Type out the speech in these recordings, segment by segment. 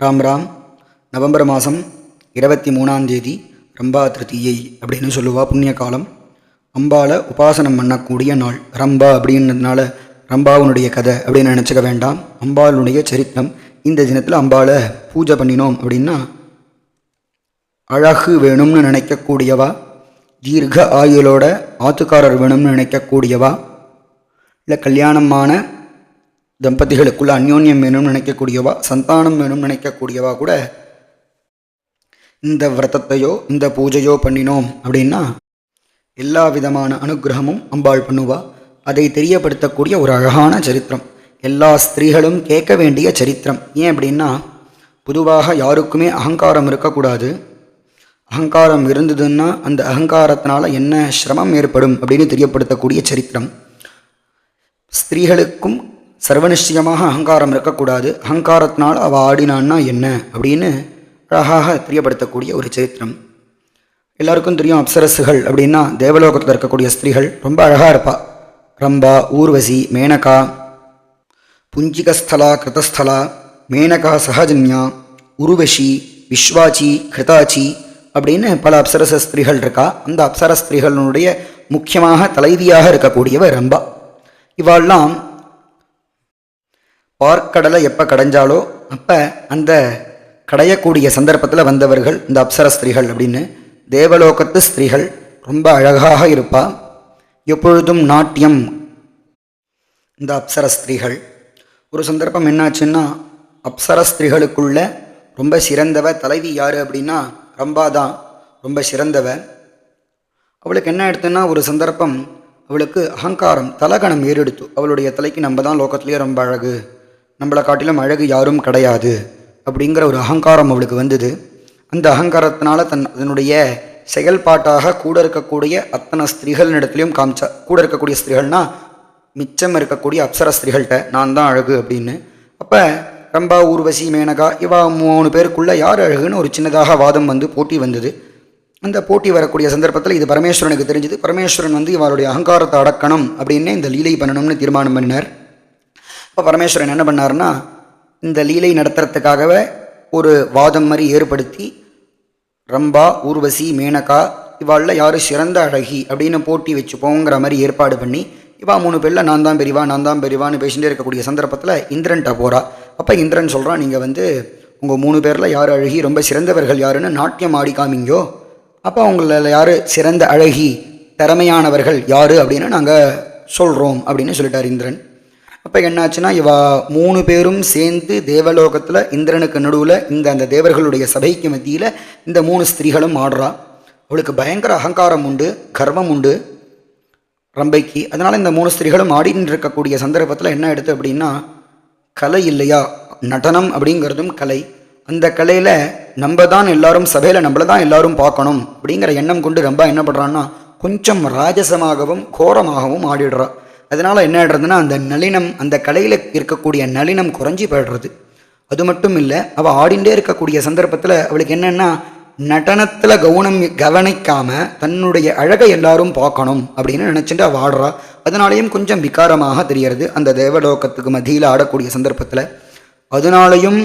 Ram Ram November மாதம் இருபத்தி மூணாம் தேதி ரம்பா திருத்தியை அப்படின்னு சொல்லுவா புண்ணிய காலம் அம்பாவை உபாசனம் பண்ணக்கூடிய நாள். ரம்பா அப்படின்றதுனால ரம்பாவுனுடைய கதை அப்படின்னு நினச்சிக்க வேண்டாம். அம்பாளுடைய சரித்திரம். இந்த தினத்தில் அம்பாவை பூஜை பண்ணினோம் அப்படின்னா அழகு வேணும்னு நினைக்கக்கூடியவா? தீர்க்க ஆயுளோட ஆத்துக்காரர் வேணும்னு நினைக்கக்கூடியவா? இல்லை கல்யாணமான தம்பதிகளுக்குள்ள அந்யோன்யம் வேணும்னு நினைக்கக்கூடியவா சந்தானம் வேணும்னு நினைக்கக்கூடியவா கூட இந்த விரதத்தையோ இந்த பூஜையோ பண்ணினோம் அப்படின்னா எல்லா விதமான அனுகிரகமும் அம்பாள் பண்ணுவா. அதை தெரியப்படுத்தக்கூடிய ஒரு அழகான சரித்திரம். எல்லா ஸ்திரீகளும் கேட்க வேண்டிய சரித்திரம். ஏன் அப்படின்னா பொதுவாக யாருக்குமே அகங்காரம் இருக்கக்கூடாது. அகங்காரம் இருந்ததுன்னா அந்த அகங்காரத்தினால என்ன சிரமம் ஏற்படும் அப்படின்னு தெரியப்படுத்தக்கூடிய சரித்திரம். ஸ்திரீகளுக்கும் சர்வநிச்சயமாக அகங்காரம் இருக்கக்கூடாது. அகங்காரத்தினால் அவள் ஆடினான்னா என்ன? அப்படின்னு அழகாக தெரியப்படுத்தக்கூடிய ஒரு சரித்திரம். எல்லாருக்கும் தெரியும் அப்சரசுகள் அப்படின்னா தேவலோகத்தில் இருக்கக்கூடிய ஸ்திரீகள். ரொம்ப அழகாக இருப்பா. ரம்பா ஊர்வசி மேனகா புஞ்சிகஸ்தலா கிருதஸ்தலா மேனகா சஹஜன்யா உருவஷி விஸ்வாச்சி கிருதாச்சி அப்படின்னு பல அப்சரச ஸ்திரீகள் இருக்கா. அந்த அப்சர ஸ்திரீகளுடைய முக்கியமாக தலைவியாக இருக்கக்கூடியவ ரம்பா. இவாள்லாம் பார்க்கடலை எப்போ கடைஞ்சாலோ அப்போ அந்த கடையக்கூடிய சந்தர்ப்பத்தில் வந்தவர்கள் இந்த அப்சர ஸ்திரீகள் அப்படின்னு தேவலோகத்து ஸ்திரீகள் ரொம்ப அழகாக இருப்பா. எப்பொழுதும் நாட்டியம். இந்த அப்சர ஸ்திரீகள் ஒரு சந்தர்ப்பம் என்னாச்சுன்னா அப்சர ஸ்திரீகளுக்குள்ள ரொம்ப சிறந்தவ தலைவி யார் அப்படின்னா ரம்பா தான் ரொம்ப சிறந்தவ. அவளுக்கு என்ன எடுத்துன்னா ஒரு சந்தர்ப்பம் அவளுக்கு அகங்காரம் தலகணம் ஏறெடுத்து அவளுடைய தலைக்கு நம்ம தான் லோகத்துலேயே ரொம்ப அழகு. நம்மளை காட்டிலும் அழகு யாரும் கிடையாது அப்படிங்கிற ஒரு அகங்காரம் அவளுக்கு வந்தது. அந்த அகங்காரத்தினால தன் அதனுடைய செயல்பாட்டாக கூட இருக்கக்கூடிய அத்தனை ஸ்திரீகள் இடத்துலையும் காமிச்சா கூட இருக்கக்கூடிய ஸ்திரீகள்னா மிச்சம் இருக்கக்கூடிய அப்சர ஸ்திரீகள்கிட்ட நான் தான் அழகு அப்படின்னு. அப்போ ரம்பா ஊர்வசி மேனகா இவா மூணு பேருக்குள்ளே யார் அழகுன்னு ஒரு சின்னதாக வாதம் வந்து போட்டி வந்தது. அந்த போட்டி வரக்கூடிய சந்தர்ப்பத்தில் இது பரமேஸ்வரனுக்கு தெரிஞ்சது. பரமேஸ்வரன் வந்து இவருடைய அகங்காரத்தை அடக்கணும் அப்படின்னே இந்த லீலை பண்ணணும்னு தீர்மானம் பண்ணினார். அப்போ பரமேஸ்வரன் என்ன பண்ணார்னா இந்த லீலை நடத்துறதுக்காகவே ஒரு வாதம் மாதிரி ஏற்படுத்தி ரம்பா ஊர்வசி மேனகா இவாளில் யார் சிறந்த அழகி அப்படின்னு போட்டி வச்சுப்போங்கிற மாதிரி ஏற்பாடு பண்ணி இவா மூணு பேரில் நான் தான் பெரியவா நான் தான் பெரியவான்னு பேசிகிட்டே இருக்கக்கூடிய சந்தர்ப்பத்தில் இந்திரன்ட்ட போகிறா அப்போ இந்திரன் சொல்கிறான் நீங்கள் வந்து உங்கள் மூணு பேரில் யார் அழகி ரொம்ப சிறந்தவர்கள் யாருன்னு நாட்டியம் ஆடி காமிங்கோ. அப்போ உங்களில் யார் சிறந்த அழகி திறமையானவர்கள் யார் அப்படின்னு நாங்கள் சொல்கிறோம் அப்படின்னு சொல்லிட்டார் இந்திரன். அப்போ என்னாச்சுன்னா இவா மூணு பேரும் சேர்ந்து தேவலோகத்தில் இந்திரனுக்கு நடுவில் இந்த அந்த தேவர்களுடைய சபைக்கு மத்தியில் இந்த மூணு ஸ்திரீகளும் ஆடுறா. அவளுக்கு பயங்கர அகங்காரம் உண்டு கர்வம் உண்டு. ரம்பைக்கு. அதனால் இந்த மூணு ஸ்திரீகளும் ஆடின்னு இருக்கக்கூடிய சந்தர்ப்பத்தில் என்ன எடுத்து அப்படின்னா கலை இல்லையா? நடனம் அப்படிங்கிறதும் கலை. அந்த கலையில் நம்ம தான் எல்லாரும் சபையில் நம்மள தான் எல்லாரும் பார்க்கணும் அப்படிங்கிற எண்ணம் கொண்டு ரொம்ப என்ன பண்ணுறான்னா கொஞ்சம் ராஜசமாகவும் கோரமாகவும் ஆடிடுறா. அதனால் என்ன ஆடுறதுன்னா அந்த நளினம் அந்த கலையில் இருக்கக்கூடிய நளினம் குறைஞ்சி போயிடுறது. அது மட்டும் இல்லை அவள் ஆடிண்டே இருக்கக்கூடிய சந்தர்ப்பத்தில் அவளுக்கு என்னென்னா நடனத்தில் கவனம் கவனிக்காமல் தன்னுடைய அழகை எல்லாரும் பார்க்கணும் அப்படின்னு நினச்சிட்டு அவள் ஆடுறா. அதனாலேயும் கொஞ்சம் விகாரமாக தெரியறது அந்த தேவலோகத்துக்கு மத்தியில் ஆடக்கூடிய சந்தர்ப்பத்தில். அதனாலையும்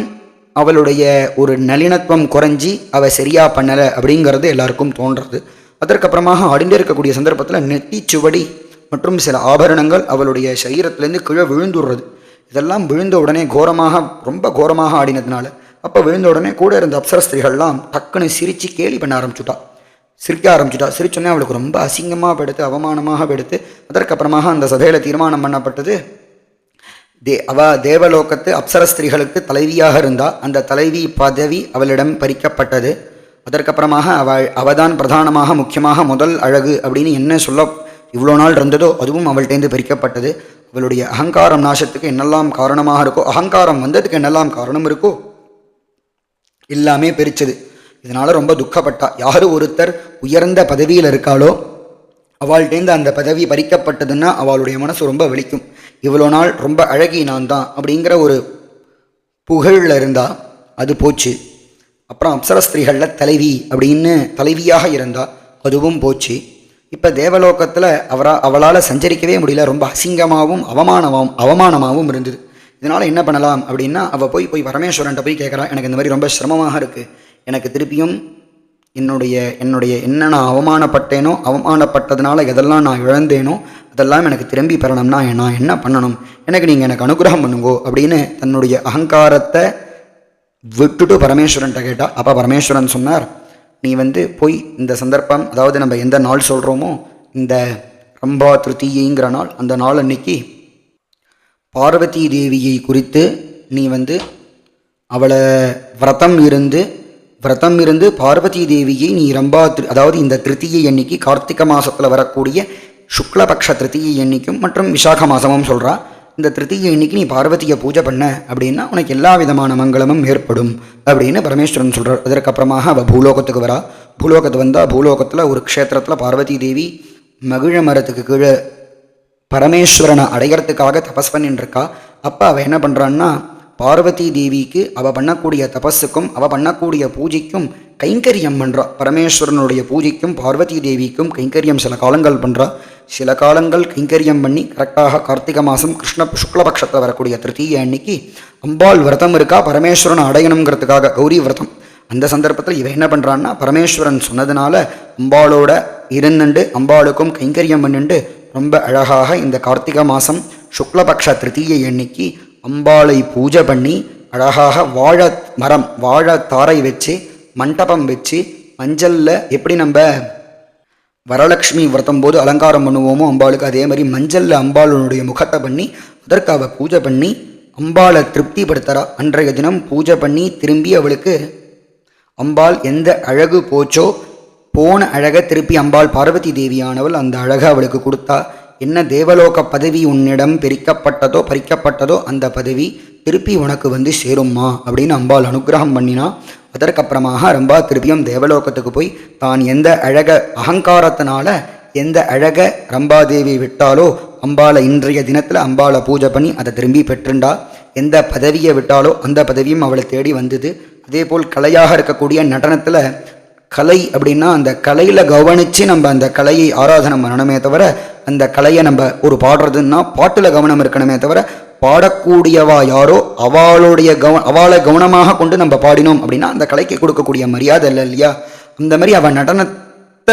அவளுடைய ஒரு நளினத்துவம் குறைஞ்சி அவள் சரியாக பண்ணலை அப்படிங்கிறது எல்லாருக்கும் தோன்றுறது அதற்கப்புறமாக ஆடிண்டே இருக்கக்கூடிய சந்தர்ப்பத்தில் நெத்தி சுவடி மற்றும் சில ஆபரணங்கள் அவளுடைய சரீரத்திலேருந்து கீழே விழுந்துடுறது. இதெல்லாம் விழுந்த உடனே கோரமாக ரொம்ப கோரமாக ஆடினதுனால அப்போ விழுந்த உடனே கூட இருந்த அப்சர ஸ்திரீகள்லாம் டக்குன்னு சிரித்து கேலி பண்ண ஆரம்பிச்சுட்டா. சிரிக்க ஆரம்பிச்சுட்டா. சிரிச்சோன்னே அவளுக்கு ரொம்ப அசிங்கமாக படுத்து அவமானமாக பெடுத்து அதற்கப்புறமாக அந்த சபையில் தீர்மானம் பண்ணப்பட்டது. தே அவ தேவலோகத்து அப்சர ஸ்திரீகளுக்கு தலைவியாக இருந்தால் அந்த தலைவி பதவி அவளிடம் பறிக்கப்பட்டது. அதற்கப்புறமாக அவள் அவதான் பிரதானமாக முக்கியமாக முதல் அழகு அப்படின்னு என்ன சொல்ல இவ்வளோ நாள் இருந்ததோ அதுவும் அவள்கிட்டேருந்து பறிக்கப்பட்டது அவளுடைய அகங்காரம் நாசத்துக்கு என்னெல்லாம் காரணமாக இருக்கோ அகங்காரம் வந்ததுக்கு என்னெல்லாம் காரணம் இருக்கோ எல்லாமே பிரிச்சது. இதனால் ரொம்ப துக்கப்பட்டா. யார் ஒருத்தர் உயர்ந்த பதவியில் இருக்காளோ அவள்கிட்டேருந்து அந்த பதவி பறிக்கப்பட்டதுன்னா அவளுடைய மனசு ரொம்ப வலிக்கும். இவ்வளோ நாள் ரொம்ப அழகி நான் தான் அப்படிங்கிற ஒரு புகழில் இருந்தா அது போச்சு. அப்புறம் அப்சர ஸ்திரீகளில் தலைவி அப்படின்னு தலைவியாக இருந்தா அதுவும் போச்சு. இப்போ தேவலோகத்தில் அவரா அவளால் சஞ்சரிக்கவே முடியல. ரொம்ப அசிங்கமாகவும் அவமானமாகவும் அவமானமாகவும் இருந்தது. இதனால் என்ன பண்ணலாம் அப்படின்னா அவள் போய் போய் பரமேஸ்வரன்ட்ட போய் கேட்குறா எனக்கு இந்த மாதிரி ரொம்ப சிரமமாக இருக்குது எனக்கு திருப்பியும் என்னுடைய என்னுடைய என்ன நான் அவமானப்பட்டேனோ அவமானப்பட்டதுனால எதெல்லாம் நான் இழந்தேனோ அதெல்லாம் எனக்கு திரும்பி பெறணும்னா நான் என்ன பண்ணணும்? எனக்கு நீங்கள் எனக்கு அனுகிரகம் பண்ணுங்கோ அப்படின்னு தன்னுடைய அகங்காரத்தை விட்டுட்டு பரமேஸ்வரன்ட்ட கேட்டால் அப்போ பரமேஸ்வரன் சொன்னார் நீ வந்து போய் இந்த சந்தர்ப்பம் அதாவது நம்ம எந்த நாள் சொல்கிறோமோ இந்த ரம்பா திருத்தீயைங்கிற நாள் அந்த நாள் அன்னைக்கு பார்வதி தேவியை குறித்து நீ வந்து அவளை விரதம் இருந்து விரதம் இருந்து பார்வதி தேவியை நீ ரம்பா திரு அதாவது இந்த திருத்தியை அன்னைக்கு கார்த்திகை மாதத்தில் வரக்கூடிய சுக்லபக்ஷ திருத்தியை அன்னைக்கும் மற்றும் விசாக மாதமும் சொல்கிறா இந்த திருத்தியை இன்னைக்கு நீ பார்வதியை பூஜை பண்ண அப்படின்னா உனக்கு எல்லா விதமான மங்களமும் ஏற்படும் அப்படின்னு பரமேஸ்வரன் சொல்கிறார் அதற்கப்புறமாக அவள் பூலோகத்துக்கு வரா. பூலோகத்து வந்தால் பூலோகத்தில் ஒரு க்ஷேத்திரத்தில் பார்வதி தேவி மகிழ மரத்துக்கு கீழே பரமேஸ்வரனை அடையிறதுக்காக தபஸ் பண்ணிட்டு இருக்கா. அப்போ அவள் என்ன பண்ணுறான்னா பார்வதி தேவிக்கு அவள் பண்ணக்கூடிய தபஸுக்கும் அவள் பண்ணக்கூடிய பூஜைக்கும் கைங்கரியம் பண்ணுறா பரமேஸ்வரனுடைய பூஜைக்கும் பார்வதி தேவிக்கும் கைங்கரியம் சில காலங்கள் பண்ணுறா சில காலங்கள் கைங்கரியம் பண்ணி கரெக்டாக கார்த்திகை மாதம் கிருஷ்ண சுக்லபக்ஷத்தில் வரக்கூடிய திருத்தீய அன்னைக்கு அம்பாள் விரதம் இருக்கா பரமேஸ்வரனை அடையணுங்கிறதுக்காக கௌரி விரதம். அந்த சந்தர்ப்பத்தில் இவன் என்ன பண்ணுறான்னா பரமேஸ்வரன் சொன்னதுனால அம்பாளோட இருந்துண்டு அம்பாளுக்கும் கைங்கரியம் பண்ணிண்டு ரொம்ப அழகாக இந்த கார்த்திகை மாதம் சுக்லபக்ஷ திருத்தீய அன்னைக்கு அம்பாளை பூஜை பண்ணி அழகாக வாழ மரம் வாழ தாரை வச்சு மண்டபம் வச்சு மஞ்சளில் எப்படி நம்ம வரலட்சுமி விரதம் போது அலங்காரம் பண்ணுவோமோ அம்பாளுக்கு அதே மாதிரி மஞ்சளில் அம்பாளுடைய முகத்தை பண்ணி அதற்கு அவள் பூஜை பண்ணி அம்பாளை திருப்திப்படுத்துகிறா அன்றைய தினம் பூஜை பண்ணி திரும்பி அவளுக்கு அம்பாள் எந்த அழகு போச்சோ போன அழகை திருப்பி அம்பாள் பார்வதி தேவியானவள் அந்த அழகை அவளுக்கு கொடுத்தா. என்ன தேவலோக பதவி உன்னிடம் பிரிக்கப்பட்டதோ பறிக்கப்பட்டதோ அந்த பதவி திருப்பி உனக்கு வந்து சேரும்மா அப்படின்னு அம்பாள் அனுகிரகம் பண்ணினா அதற்கப்புறமாக ரம்பா திருப்பியும் தேவலோகத்துக்கு போய் தான் எந்த அழக அகங்காரத்தினால எந்த அழக ரம்பாதேவி விட்டாலோ அம்பாளை இன்றைய தினத்தில் அம்பாளை பூஜை பண்ணி அதை திரும்பி பெற்றுண்டா எந்த பதவியை விட்டாலோ அந்த பதவியும் அவளை தேடி வந்தது. அதே போல் கலையாக இருக்கக்கூடிய நடனத்தில் கலை அப்படின்னா அந்த கலையில் கவனித்து நம்ம அந்த கலையை ஆராதனை பண்ணணுமே தவிர அந்த கலையை நம்ம ஒரு பாடுறதுன்னா பாட்டில் கவனம் இருக்கணுமே தவிர பாடக்கூடியவா யாரோ அவளுடைய கவ அவளை கவனமாக கொண்டு நம்ம பாடினோம் அப்படின்னா அந்த கலைக்கு கொடுக்கக்கூடிய மரியாதை இல்லை இல்லையா? அந்த மாதிரி அவள் நடனத்தை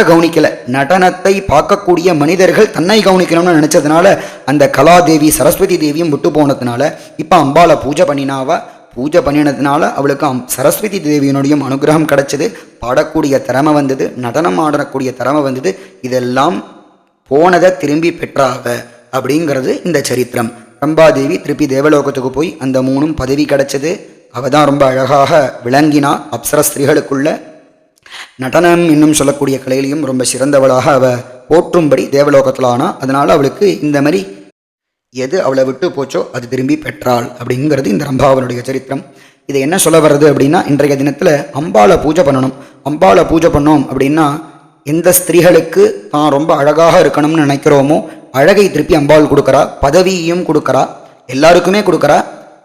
கவனிக்கலை. நடனத்தை பார்க்கக்கூடிய மனிதர்கள் தன்னை கவனிக்கணும்னு நினச்சதுனால அந்த கலாதேவி சரஸ்வதி தேவியும் விட்டு போனதுனால இப்போ அம்பாளை பூஜை பண்ணினாவா பூஜை பண்ணினதுனால அவளுக்கு சரஸ்வதி தேவியினுடைய அனுகிரகம் கிடைச்சது. பாடக்கூடிய திறமை வந்தது. நடனம் ஆடக்கூடிய திறமை வந்தது. இதெல்லாம் போனதை திரும்பி பெற்றாவ அப்படிங்கிறது இந்த சரித்திரம். ரம்பாதேவி திருப்பி தேவலோகத்துக்கு போய் அந்த மூணும் பதவி கிடைச்சது. அவ தான் ரொம்ப அழகாக விளங்கினா அப்சர ஸ்திரீகளுக்குள்ள. நடனம் இன்னும் சொல்லக்கூடிய கலையிலையும் ரொம்ப சிறந்தவளாக அவ போற்றும்படி தேவலோகத்தில் ஆனா அதனால் அவளுக்கு இந்த மாதிரி எது அவளை விட்டு போச்சோ அது திரும்பி பெற்றாள் அப்படிங்கிறது இந்த ரம்பாவனுடைய சரித்திரம். இதை என்ன சொல்ல வர்றது அப்படின்னா இன்றைய தினத்தில் அம்பாளை பூஜை பண்ணணும். அம்பாளை பூஜை பண்ணோம் அப்படின்னா எந்த ஸ்திரீகளுக்கு தான் ரொம்ப அழகாக இருக்கணும்னு நினைக்கிறோமோ அழகை திருப்பி அம்பாள் கொடுக்குறா பதவியையும் கொடுக்குறா எல்லாருக்குமே கொடுக்குறா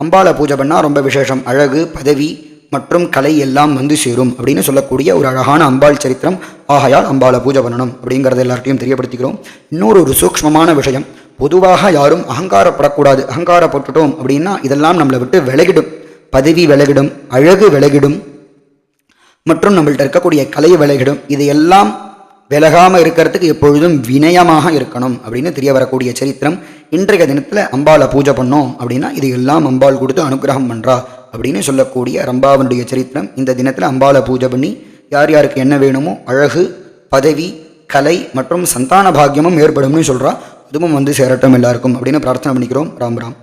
அம்பாளை பூஜை பண்ணால் ரொம்ப விசேஷம். அழகு பதவி மற்றும் கலை எல்லாம் வந்து சேரும் அப்படின்னு சொல்லக்கூடிய ஒரு அழகான அம்பாள் சரித்திரம். ஆகையால் அம்பாளை பூஜை பண்ணணும் அப்படிங்கிறத எல்லார்ட்டையும் தெரியப்படுத்திக்கிறோம். இன்னொரு ஒரு சூக்ஷ்மமான விஷயம் பொதுவாக யாரும் அகங்காரப்படக்கூடாது அகங்காரப்பட்டுட்டோம் அப்படின்னா இதெல்லாம் நம்மளை விட்டு விலகிடும். பதவி விலகிடும் அழகு விலகிடும் மற்றும் நம்மள்ட்ட இருக்கக்கூடிய கலை விலகிடும். இதையெல்லாம் விலகாமல் இருக்கிறதுக்கு எப்பொழுதும் வினயமாக இருக்கணும் அப்படின்னு தெரிய வரக்கூடிய சரித்திரம் இன்றைய தினத்தில் அம்பாளை பூஜை பண்ணோம் அப்படின்னா இது எல்லாம் அம்பாள் கொடுத்து அனுகிரகம் பண்ணுறா அப்படின்னு சொல்லக்கூடிய ரம்பாவனுடைய சரித்திரம். இந்த தினத்தில் அம்பாளை பூஜை பண்ணி யார் யாருக்கு என்ன வேணுமோ அழகு பதவி கலை மற்றும் சந்தான பாக்கியமும் ஏற்படும்னு சொல்கிறா அதுவும் வந்து சேரட்டும் எல்லாருக்கும் அப்படின்னு பிரார்த்தனை பண்ணிக்கிறோம். ராம் ராம்.